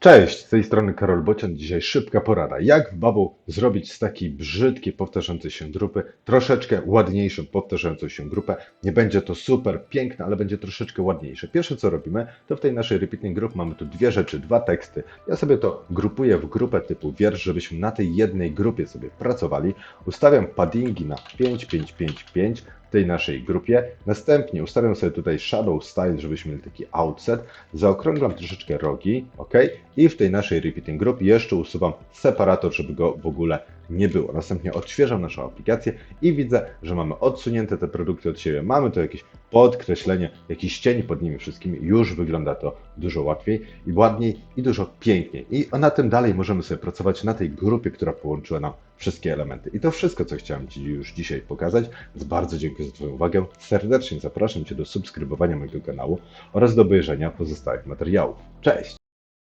Cześć, z tej strony Karol Bocian. Dzisiaj szybka porada. Jak w Bubble zrobić z takiej brzydkiej, powtarzającej się grupy troszeczkę ładniejszą, powtarzającą się grupę. Nie będzie to super piękne, ale będzie troszeczkę ładniejsze. Pierwsze co robimy, to w tej naszej repeating group mamy tu dwie rzeczy, dwa teksty. Ja sobie to grupuję w grupę typu wiersz, żebyśmy na tej jednej grupie sobie pracowali. Ustawiam paddingi na 5, 5, 5, 5 w tej naszej grupie. Następnie ustawiam sobie tutaj shadow style, żebyśmy mieli taki outset. Zaokrąglam troszeczkę rogi, ok? I w tej naszej repeating group jeszcze usuwam separator, żeby go w ogóle nie było. Następnie odświeżam naszą aplikację i widzę, że mamy odsunięte te produkty od siebie. Mamy tu jakieś podkreślenie, jakiś cień pod nimi wszystkimi. Już wygląda to dużo łatwiej i ładniej i dużo piękniej. I na tym dalej możemy sobie pracować na tej grupie, która połączyła nam wszystkie elementy. I to wszystko, co chciałem Ci już dzisiaj pokazać. Więc bardzo dziękuję za Twoją uwagę. Serdecznie zapraszam Cię do subskrybowania mojego kanału oraz do obejrzenia pozostałych materiałów. Cześć!